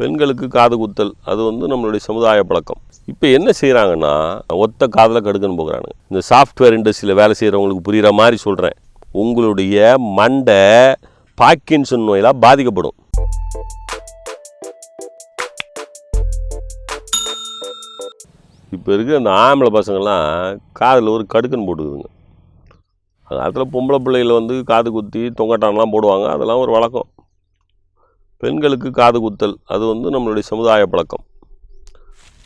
பெண்களுக்கு காது குத்தல் அது வந்து நம்மளுடைய சமுதாய பழக்கம். இப்போ என்ன செய்கிறாங்கன்னா ஒத்த காதில் கடுக்கன்னு போகிறானுங்க. இந்த சாஃப்ட்வேர் இண்டஸ்ட்ரியில் வேலை செய்கிறவங்களுக்கு புரிகிற மாதிரி சொல்கிறேன் உங்களுடைய மண்டை பாக்கின்சன் நோயெல்லாம் பாதிக்கப்படும். இப்போ இருக்கிற அந்த ஆம்பளை பசங்கள்லாம் காதில் ஒரு கடுக்குன்னு போட்டுக்குதுங்க. அந்த காலத்தில் பொம்பளை பிள்ளைகளை வந்து காது குத்தி தொங்கட்டான்லாம் போடுவாங்க அதெல்லாம் ஒரு வழக்கம். பெண்களுக்கு காது குத்தல் அது வந்து நம்மளுடைய சமுதாய பழக்கம்.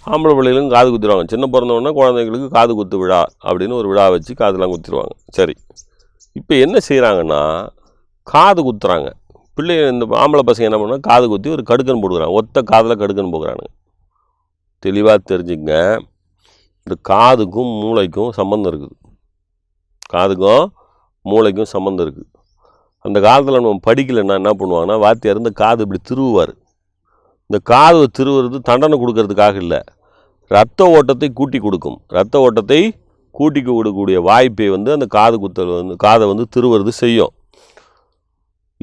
ஆம்பளை பிள்ளைகளும் காது குத்திடுவாங்க. சின்ன பிறந்தவொடனே குழந்தைங்களுக்கு காது குத்து விழா அப்படின்னு ஒரு விழா வச்சு காதெல்லாம் குத்திடுவாங்க. சரி. இப்போ என்ன செய்கிறாங்கன்னா காது குத்துறாங்க. பிள்ளை இந்த ஆம்பளை பசங்க என்ன பண்ணால் காது குத்தி ஒரு கடுக்கன் போடுக்கிறாங்க ஒத்த காதில் கடுக்கன் போக்குறானுங்க தெளிவாக தெரிஞ்சுங்க. இந்த காதுக்கும் மூளைக்கும் சம்மந்தம் இருக்குது. காதுக்கும் மூளைக்கும் சம்மந்தம் இருக்குது. அந்த காலத்தில் நம்ம படிக்கலைன்னா என்ன பண்ணுவாங்கன்னா வாத்தியார் இந்த காது இப்படி திருவுவார். இந்த காது திருவுறது தண்டனை கொடுக்கறதுக்காக இல்லை. ரத்த ஓட்டத்தை கூட்டி கொடுக்கும். ரத்த ஓட்டத்தை கூட்டி கொடுக்கக்கூடிய வாய்ப்பை வந்து அந்த காது குத்தல் வந்து காதை வந்து திருவுறது செய்யும்.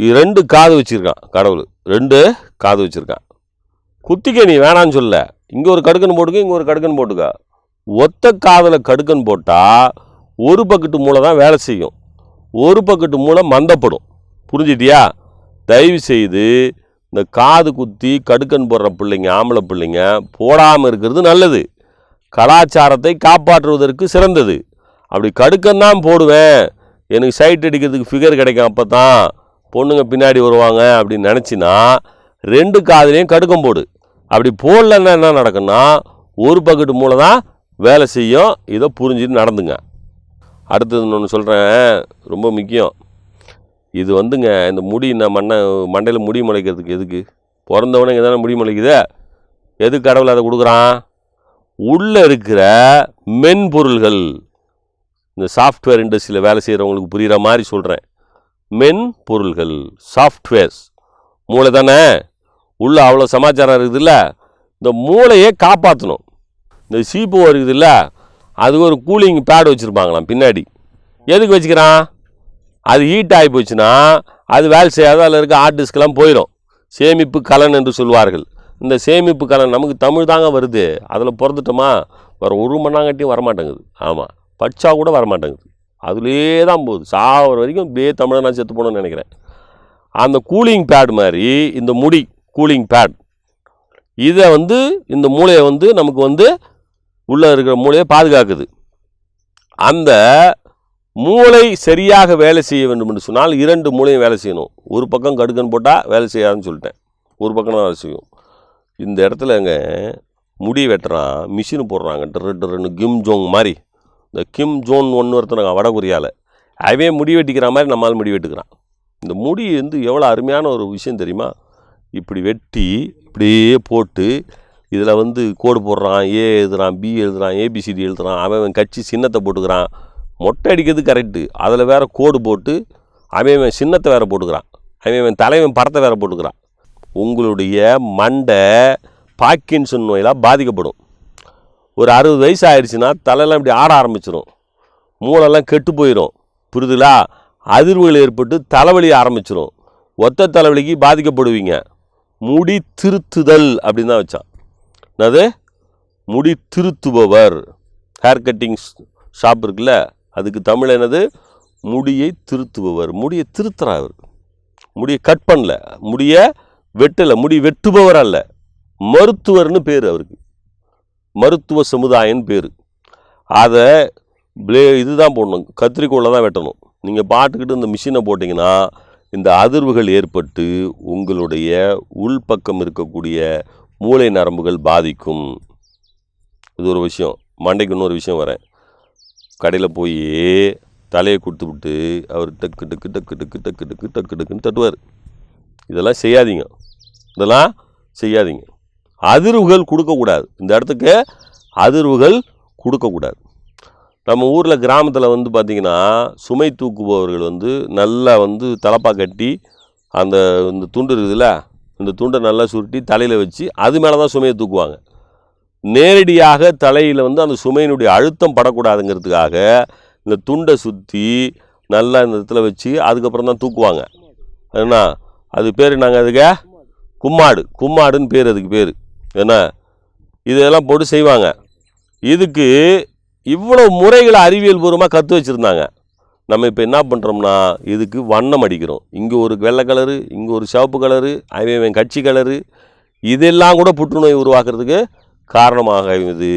இது ரெண்டு காது வச்சுருக்கான் கடவுள். ரெண்டு காது வச்சுருக்கான். குத்திக்க நீ வேணான்னு சொல்ல இங்கே ஒரு கடுக்கன் போட்டுக்க இங்கே ஒரு கடுக்கன் போட்டுக்க. ஒத்த காதில் கடுக்கன் போட்டால் ஒரு பக்கெட்டு மூளை தான் வேலை செய்யும். ஒரு பக்கெட்டு மூளை மந்தப்படும். புரிஞ்சிட்டியா தயவு செய்து இந்த காது குத்தி கடுக்கன் போடுற பிள்ளைங்க ஆம்பளை பிள்ளைங்க போடாமல் இருக்கிறது நல்லது. கலாச்சாரத்தை காப்பாற்றுவதற்கு சிறந்தது. அப்படி கடுக்கன் தான் போடுவேன். எனக்கு சைட் அடிக்கிறதுக்கு ஃபிகர் கிடைக்கும் அப்போ தான் பொண்ணுங்க பின்னாடி வருவாங்க அப்படின்னு நினச்சின்னா ரெண்டு காதுலேயும் கடுக்கம் போடு. அப்படி போடலன்னா என்ன நடக்கும்னா ஒரு பக்கெட்டு மூளை தான் வேலை செய்யும். இதை புரிஞ்சுட்டு நடந்துங்க. அடுத்தது ஒன்று சொல்கிறேன் ரொம்ப முக்கியம். இது வந்துங்க இந்த முடி நான் மண்ணை மண்டையில் முடி முளைக்கிறதுக்கு எதுக்கு? பிறந்தவனே இங்கே தானே முடி முளைக்குது? எதுக்கு கடவுள் அதை கொடுக்குறான்? உள்ளே இருக்கிற மென்பொருள்கள். இந்த சாஃப்ட்வேர் இண்டஸ்ட்ரியில் வேலை செய்கிறவங்களுக்கு புரிகிற மாதிரி சொல்கிறேன் மென் பொருள்கள் சாஃப்ட்வேர்ஸ் மூளை தானே? உள்ளே அவ்வளோ சமாச்சாரம் இருக்குதுல்ல? இந்த மூளையை காப்பாற்றணும் இந்த சீப்பு இருக்குதுல்ல? அது ஒரு கூலிங் பேட் வச்சுருப்பாங்களாம் பின்னாடி. எதுக்கு வச்சுக்கிறான்? அது ஹீட் ஆகி போச்சுன்னா அது வேலை செய்யாத அதில் இருக்க ஹார்ட் டிஸ்க்லாம் போயிடும் சேமிப்பு கலன் என்று சொல்வார்கள். இந்த சேமிப்பு கலன் நமக்கு தமிழ் தாங்க வருது. அதில் பிறந்துட்டோமா? வேறு ஒரு மண்ணாங்கட்டியும் வரமாட்டேங்குது. ஆமாம் படித்தா கூட வரமாட்டேங்குது. அதுலேயே தான் போகுது. சாவர வரைக்கும் இப்படியே தமிழை நான் செத்து போகணும்னு நினைக்கிறேன். அந்த கூலிங் பேட் மாதிரி இந்த முடி கூலிங் பேட் இதை வந்து இந்த மூளையை வந்து நமக்கு வந்து உள்ளே இருக்கிற மூளையை பாதுகாக்குது. அந்த மூளை சரியாக வேலை செய்ய வேண்டும் என்று சொன்னால் இரண்டு மூளையும் வேலை செய்யணும். ஒரு பக்கம் கடுக்கன் போட்டால் வேலை செய்யாதுன்னு சொல்லிட்டேன். ஒரு பக்கம் தான் வேலை செய்யும். இந்த இடத்துலங்க முடி வெட்டுறான் மிஷின் போடுறாங்க. ரெண்டு ரெண்டு கிம் ஜோங் மாதிரி. இந்த கிம் ஜோன் ஒன்று ஒருத்தனுங்க வடகொரியாவில் அவன் முடி வெட்டிக்கிற மாதிரி நம்மால் முடி வெட்டுக்கிறான். இந்த முடி வந்து எவ்வளோ அருமையான ஒரு விஷயம் தெரியுமா? இப்படி வெட்டி இப்படியே போட்டு இதில் வந்து கோடு போடுறான் ஏ எழுதுறான் பி எழுதுறான் ஏபிசிடி எழுதுறான். அவன் அவன் கட்சி சின்னத்தை போட்டுக்கிறான். மொட்டை அடிக்கிறது கரெக்டு அதில் வேற கோடு போட்டு அவன் அவன் சின்னத்தை வேற போட்டுக்கிறான். அவன் அவன் தலைவன் படத்தை வேற போட்டுக்கிறான். உங்களுடைய மண்டை பாக்கின்சன் நோயெல்லாம் பாதிக்கப்படும். ஒரு அறுபது வயசு ஆயிடுச்சுன்னா தலையெல்லாம் இப்படி ஆட ஆரம்பிச்சிடும் மூளைலாம் கெட்டு போயிடும் புரியுதுங்களா அதிர்வுகள் ஏற்பட்டு தலைவலி ஆரம்பிச்சிடும் ஒத்த தலைவலிக்கு பாதிக்கப்படுவீங்க. முடி திருத்துதல் அப்படின்னு தான் வச்சான். என்னது? முடி திருத்துபவர். ஹேர் கட்டிங் ஷாப் இருக்குல்ல? அதுக்கு தமிழ் என்னது? முடியை திருத்துபவர். முடியை திருத்துறார் அவர் முடியை கட் பண்ணல. முடியை வெட்டலை. முடி வெட்டுபவர் அல்ல. மருத்துவர்னு பேர் அவருக்கு. மருத்துவ சமுதாயம்னு பேர். அதை ப்ளே இதுதான் போடணும். கத்திரிக்கோளில் தான் வெட்டணும். நீங்கள் பாட்டுக்கிட்டு இந்த மிஷினை போட்டிங்கன்னா இந்த அதிர்வுகள் ஏற்பட்டு உங்களுடைய உள்பக்கம் இருக்கக்கூடிய மூளை நரம்புகள் பாதிக்கும். இது ஒரு விஷயம். மண்டைக்கு இன்னொரு விஷயம் வரேன். கடையில் போய் தலையை கொடுத்து விட்டு அவர் டக்கு டக்கு டக்கு டக்கு டக்கு டக்கு டக்கு டக்குன்னு தட்டுவார். இதெல்லாம் செய்யாதீங்க. இதெல்லாம் செய்யாதீங்க. அதிர்வுகள் கொடுக்கக்கூடாது. இந்த இடத்துக்கு அதிர்வுகள் கொடுக்கக்கூடாது. நம்ம ஊரில் கிராமத்தில் வந்து பார்த்திங்கன்னா சுமை தூக்குபவர்கள் வந்து நல்லா வந்து தலப்பா கட்டி அந்த இந்த துண்டு இருக்குதுல்ல இந்த துண்டை நல்லா சுருட்டி தலையில் வச்சு அது மேலே தான் சுமையை தூக்குவாங்க. நேரடியாக தலையில் வந்து அந்த சுமையினுடைய அழுத்தம் படக்கூடாதுங்கிறதுக்காக இந்த துண்டை சுற்றி நல்லா இந்த இடத்துல வச்சு அதுக்கப்புறம் தான் தூக்குவாங்க. என்ன அது பேர் நாங்கள் அதுக்கு? கும்மாடு. கும்மாடுன்னு பேர் அதுக்கு பேர். என்ன இதெல்லாம் போட்டு செய்வாங்க. இதுக்கு இவ்வளோ முறைகளை அறிவியல் பூர்வமாக கற்று வச்சுருந்தாங்க. நம்ம இப்போ என்ன பண்ணுறோம்னா இதுக்கு வண்ணம் அடிக்கிறோம். இங்கே ஒரு வெள்ளை கலரு இங்கே ஒரு சிவப்பு கலரு அவன் இவன் கட்சி கலரு இதெல்லாம் கூட புற்றுநோய் உருவாக்குறதுக்கு காரணமாக இது